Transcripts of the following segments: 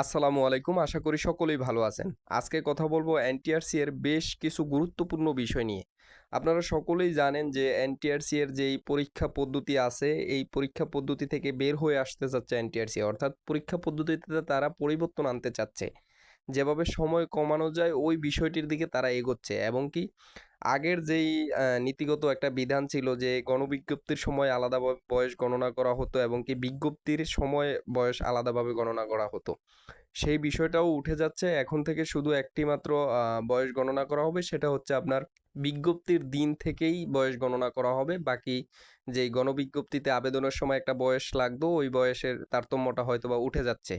আসসালামু আলাইকুম। আশা করি সকলেই ভালো আছেন। আজকে কথা বলব এনটিআরসি এর বেশ কিছু গুরুত্বপূর্ণ বিষয় নিয়ে। আপনারা সকলেই জানেন যে এনটিআরসি এর যেই পরীক্ষা পদ্ধতি আছে, এই পরীক্ষা পদ্ধতি থেকে বের হয়ে আসতে চাচ্ছে এনটিআরসি অর্থাৎ পরীক্ষা পদ্ধতিতে তারা পরিবর্তন আনতে চাচ্ছে। যেভাবে সময় কমানো যায়, ওই বিষয়টির দিকে তারা এগোচ্ছে। এবং কি আগের যেই নীতিগত একটা বিধান ছিল যে গণবিজ্ঞপ্তির সময় আলাদাভাবে বয়স গণনা করা হতো এবং কি বিজ্ঞপ্তির সময় বয়স আলাদাভাবে গণনা করা হতো। সেই বিষয়টাও উঠে যাচ্ছে। এখন থেকে শুধু একটি মাত্র বয়স গণনা করা হবে, সেটা হচ্ছে আপনার বিজ্ঞপ্তির দিন থেকেই বয়স গণনা করা হবে। বাকি যেই গণবিজ্ঞপ্তিতে আবেদনের সময় একটা বয়স লাগতো, ওই বয়সের তারতম্যটা হয়তো বা উঠে যাচ্ছে।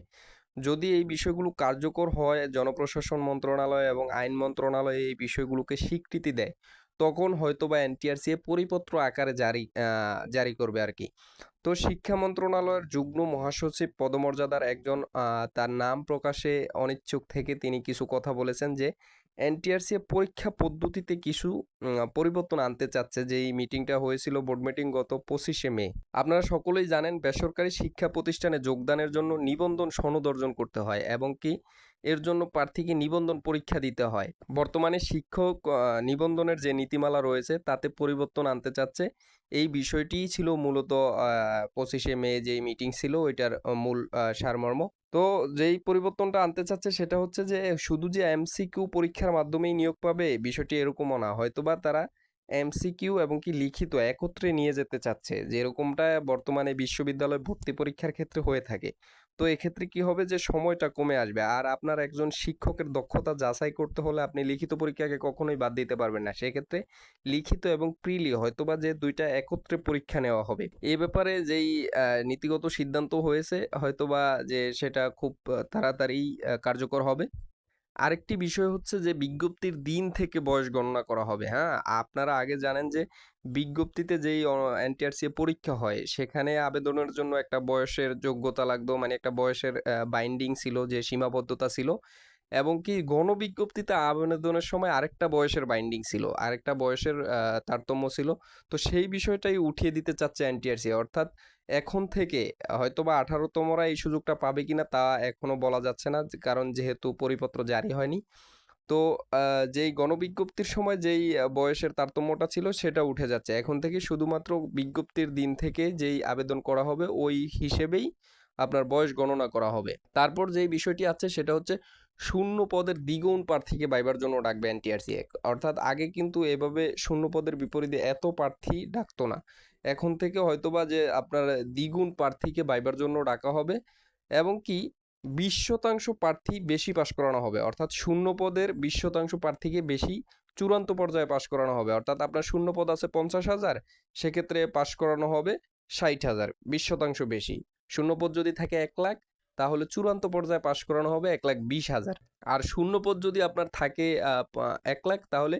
যদি এই বিষয়গুলো কার্যকর হয়, জনপ্রশাসন মন্ত্রণালয় এবং আইন মন্ত্রণালয় এই বিষয়গুলোকে স্বীকৃতি দেয়, তখন হয়তো বা এনটিআরসি পরিপত্র আকারে জারি জারি করবে আর কি তো শিক্ষা মন্ত্রণালয়ের যুগ্ম মহাসচিব পদমর্যাদার একজন তার নাম প্রকাশে অনিচ্ছুক থেকে তিনি কিছু কথা বলেছেন যে এনটিআরসি পরীক্ষা পদ্ধতিতে কিছু পরিবর্তন আনতে চাচ্ছে যে এই মিটিংটা হয়েছিল বোর্ড মিটিং গত পঁচিশে মে। আপনারা সকলেই জানেন, বেসরকারি শিক্ষা প্রতিষ্ঠানে যোগদানের জন্য নিবন্ধন সনদ অর্জন করতে হয় এবং কি এর জন্য প্রার্থীকে নিবন্ধন পরীক্ষা দিতে হয়। বর্তমানে শিক্ষক নিবন্ধনের যে নীতিমালা রয়েছে, তাতে পরিবর্তন আনতে চাচ্ছে। এই বিষয়টিই ছিল মূলত পঁচিশে মে যেই মিটিং ছিল, ওইটার মূল সারমর্ম। তো যেই পরিবর্তনটা আনতে চাচ্ছে, সেটা হচ্ছে যে, শুধু যে এমসিকিউ পরীক্ষার মাধ্যমেই নিয়োগ পাবে, বিষয়টি এরকমও না। হয়তোবা তারা এমসিকিউ এবং কি লিখিত একত্রে নিয়ে যেতে চাচ্ছে, যেরকমটা বর্তমানে বিশ্ববিদ্যালয় ভর্তি পরীক্ষার ক্ষেত্রে হয়ে থাকে। তো এক্ষেত্রে কি হবে যে, সময়টা কমে আসবে। আর আপনার একজন শিক্ষকের দক্ষতা যাচাই করতে হলে আপনি লিখিত পরীক্ষাকে কখনোই বাদ দিতে পারবেন না। সেক্ষেত্রে লিখিত এবং প্রিলি হয়তোবা যে দুইটা একত্রে পরীক্ষা নেওয়া হবে। এ ব্যাপারে যেই নীতিগত সিদ্ধান্ত হয়েছে, হয়তোবা যে সেটা খুব তাড়াতাড়ি কার্যকর হবে। আরেকটি বিষয় হচ্ছে যে, বিজ্ঞপ্তির দিন থেকে বয়স গণনা করা হবে হ্যাঁ? আপনারা আগে জানেন যে, বিজ্ঞপ্তিতে যেই এনটিআরসি পরীক্ষা হয়, সেখানে আবেদনের জন্য একটা বয়সের যোগ্যতা লাগতো মানে একটা বয়সের বাইন্ডিং ছিল, যে সীমাবদ্ধতা ছিল, এবং কি গণবিজ্ঞপ্তিতে আবেদনের সময় আরেকটা বয়সের বাইন্ডিং ছিল, আরেকটা বয়সের তারতম্য ছিল। তো সেই বিষয়টাই উঠিয়ে দিতে চাচ্ছে এনটিআরসি, অর্থাৎ এখন থেকে হয়তো হয়তোবা আঠারোতমরা এই সুযোগটা পাবে কিনা তা এখনও বলা যাচ্ছে না। কারণ যেহেতু পরিপত্র জারি হয়নি। তো যেই গণবিজ্ঞপ্তির সময় যেই বয়সের তারতম্যটা ছিল সেটা উঠে যাচ্ছে। এখন থেকে শুধুমাত্র বিজ্ঞপ্তির দিন থেকে যেই আবেদন করা হবে ওই হিসেবেই আপনার বয়স গণনা করা হবে। তারপর যেই বিষয়টি আছে সেটা হচ্ছে শূন্য পদের দ্বিগুণ প্রার্থীকে বাইবার জন্য ডাকবে এনটিআরসি এক। অর্থাৎ আগে কিন্তু এভাবে শূন্য পদের বিপরীতে এত প্রার্থী ডাকতো না। এখন থেকে হয়তোবা যে আপনার দ্বিগুণ প্রার্থীকে বাইবার জন্য ডাকা হবে এবং কি বিশ শতাংশ প্রার্থী বেশি পাশ করানো হবে। অর্থাৎ শূন্য পদের বিশ শতাংশ প্রার্থীকে বেশি চূড়ান্ত পর্যায়ে পাশ করানো হবে। অর্থাৎ আপনার শূন্য পদ আছে পঞ্চাশ হাজার, সেক্ষেত্রে পাশ করানো হবে ষাট হাজার, বিশ শতাংশ বেশি। শূন্য পদ যদি থাকে এক লাখ, তাহলে চূড়ান্ত পর্যায়ে পাশ করানো হবে এক লাখ বিশ হাজার। আর শূন্য পদ যদি আপনার থাকে এক লাখ, তাহলে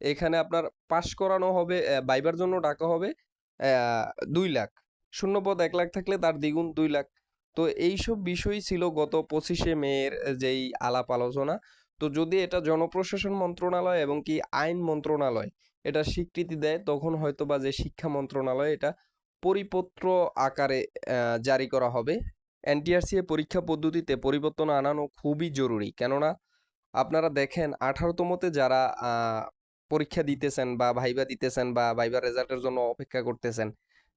এখানে আপনার পাশ করানো হবে বাইবার জন্য ডাকা হবে দুই লাখ। শূন্য পদ এক লাখ থাকলে তার দ্বিগুণ দুই লাখ। তো এইসব বিষয়ই ছিল গত পঁচিশে মেয়ের যেই আলাপ আলোচনা। তো যদি এটা জনপ্রশাসন মন্ত্রণালয় এবং কি আইন মন্ত্রণালয় এটা স্বীকৃতি দেয়, তখন হয়তো বা যে শিক্ষা মন্ত্রণালয় এটা পরিপত্র আকারে জারি করা হবে। এনটিআরসি পরীক্ষা পদ্ধতিতে পরিবর্তন আনানো খুবই জরুরি। কেননা আপনারা দেখেন আঠারোতমতে যারা পরীক্ষা দিতেছেন বা ভাইবা দিতেছেন বা ভাইবা রেজাল্টের জন্য অপেক্ষা করতেছেন।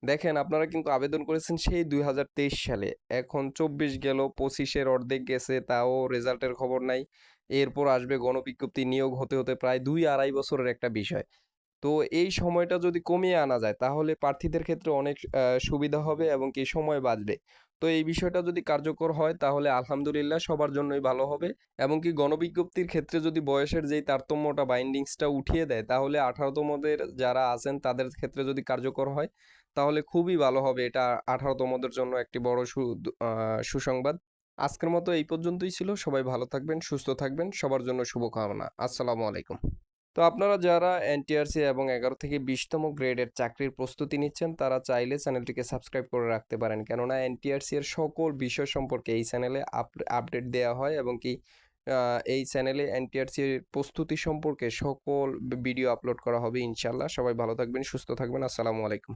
দেখেন, আপনারা কিন্তু আবেদন করেছেন সেই দুই হাজার তেইশ সালে। এখন চব্বিশ গেল, পঁচিশের অর্ধেক গেছে, তাও রেজাল্টের খবর নাই। এরপর আসবে গণবিজ্ঞপ্তি নিয়োগ হতে হতে প্রায় দুই আড়াই বছরের একটা বিষয়। তো এই সময়টা যদি কমিয়ে আনা যায়, তাহলে প্রার্থীদের ক্ষেত্রে অনেক সুবিধা হবে এবং কি সময় বাঁচবে। তো এই বিষয়টা যদি কার্যকর হয়, তাহলে আলহামদুলিল্লাহ সবার জন্যই ভালো হবে এবং কি গণবিজ্ঞপ্তির ক্ষেত্রে যদি বয়সের যেই তারতম্যটা বাইন্ডিংসটা উঠিয়ে দেয়, তাহলে আঠারোতমদের যারা আছেন, তাদের ক্ষেত্রে যদি কার্যকর হয়, তাহলে খুবই ভালো হবে। এটা আঠারোতমদের জন্য একটি বড় সুসংবাদ। আজকের মতো এই পর্যন্তই ছিল। সবাই ভালো থাকবেন, সুস্থ থাকবেন। সবার জন্য শুভকামনা। আসসালামু আলাইকুম। তো আপনারা যারা এনটিআরসি এবং এগারো থেকে বিশতম গ্রেডের চাকরির প্রস্তুতি নিচ্ছেন, তারা চাইলে চ্যানেলটিকে সাবস্ক্রাইব করে রাখতে পারেন। কেননা এনটিআরসি এর সকল বিষয় সম্পর্কে এই চ্যানেলে আপডেট দেওয়া হয় এবং কি এই চ্যানেলে এনটিআরসি এর প্রস্তুতি সম্পর্কে সকল ভিডিও আপলোড করা হবে ইনশাল্লাহ সবাই ভালো থাকবেন, সুস্থ থাকবেন। আসসালামু আলাইকুম।